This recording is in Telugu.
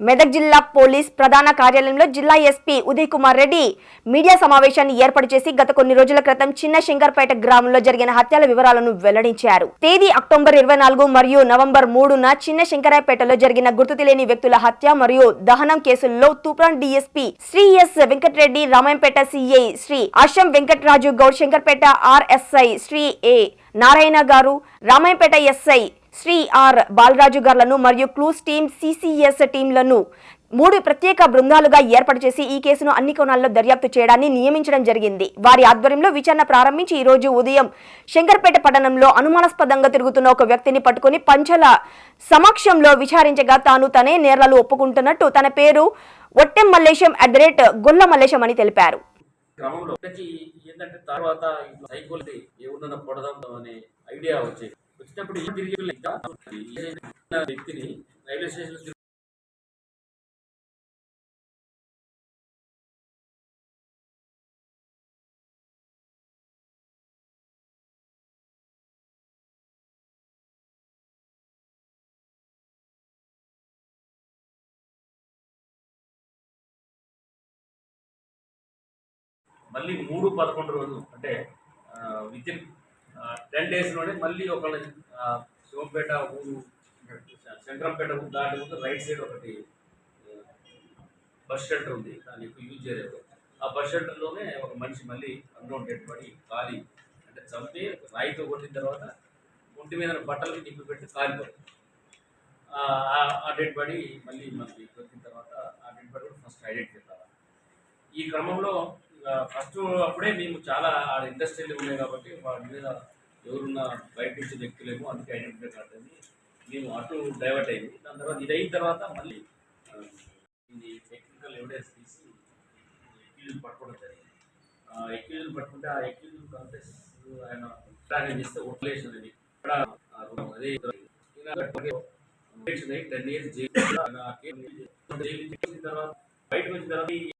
మెదక్ జిల్లా పోలీస్ ప్రధాన కార్యాలయంలో జిల్లా ఎస్పీ ఉదయ్ కుమార్ రెడ్డి మీడియా సమావేశాన్ని ఏర్పాటు చేసి గత కొన్ని రోజుల క్రితం చిన్న శంకర్పేట గ్రామంలో జరిగిన హత్యల వివరాలను వెల్లడించారు. తేదీ అక్టోబర్ ఇరవై నాలుగు మరియు నవంబర్ మూడున చిన్న శంకరాయపేటలో జరిగిన గుర్తు తెలియని వ్యక్తుల హత్య మరియు దహనం కేసుల్లో Toopran DSP Shri S Venkatareddy Ramayampet CI Shri Asham Venkataraju Goud Shankarpet RSI Shri A Narayana గారు రామాయపేట ఎస్ఐ శ్రీ ఆర్ బాలరాజు గారులను మరియు క్లూస్ టీమ్ సిసిఎస్ టీంలను మూడు ప్రత్యేక బృందాలుగా ఏర్పాటు చేసి ఈ కేసును అన్ని కోణాల్లో దర్యాప్తు చేయడాన్ని నియమించడం జరిగింది. వారి ఆధ్వర్యంలో విచారణ ప్రారంభించి ఈ రోజు ఉదయం శంకర్పేట పట్టణంలో అనుమానాస్పదంగా తిరుగుతున్న ఒక వ్యక్తిని పట్టుకుని పంచల సమక్షంలో విచారించగా తాను తనే నేరాలు ఒప్పుకుంటున్నట్టు తన పేరు Ottem Mallesham at the rate Golla Mallesham అని తెలిపారు. క్రమంలో ఇక్కడికి ఏంటంటే తర్వాత సైకోలజీ ఏమున్నా పొడదాం అనే ఐడియా వచ్చేది వచ్చినప్పుడు వ్యక్తిని రైల్వే స్టేషన్ మళ్ళీ మూడు పదకొండు రోజులు అంటే విత్ ఇన్ టెన్ డేస్లోనే మళ్ళీ ఒకళ్ళ శివంపేట ఊరు శంకరంపేట ఊరు దాటి ముందు రైట్ సైడ్ ఒకటి బస్ షెల్టర్ ఉంది దాన్ని ఎక్కువ యూజ్ చేయలేదు. ఆ బస్ షెల్టర్లోనే ఒక మనిషి మళ్ళీ అందులో డెడ్ పడి కాలి అంటే చంపి రాయితో కొట్టిన తర్వాత ఒంటి మీద బట్టలు బట్టలకి నింపి పెట్టి కాలిపోయింది ఆ, ఆ డెడ్ బాడీ మళ్ళీ మనకి దొరికిన తర్వాత ఆ డెడ్ బాడీ కూడా ఫస్ట్ ఐడెంటిఫై కావాలి. ఈ క్రమంలో ఫస్ట్ అప్పుడే మేము చాలా ఇండస్ట్రీలో ఉన్నాయి కాబట్టి వాటి మీద ఎవరున్న బయట నుంచి వ్యక్తులేమో అందుకే ఐడెంటిఫై అని మేము అటు డైవర్ట్ అయింది దాని తర్వాత ఇది అయిన తర్వాత మళ్ళీ ఇది టెక్నికల్ ఎవిడెన్స్ తీసి ఎక్యూజ్ పట్టుకోవడం జరిగింది ఎక్యూజ్ పట్టుకుంటే ఆ ఎక్యూజ్ కాంప్లెక్స్ ఆయన ప్లాన్ చేస్తే ఓట్లేషన్ అనేది ఇక్కడ అదే టెన్ ఇయర్స్ జైలు జైలు తర్వాత బయటకు వచ్చిన తర్వాత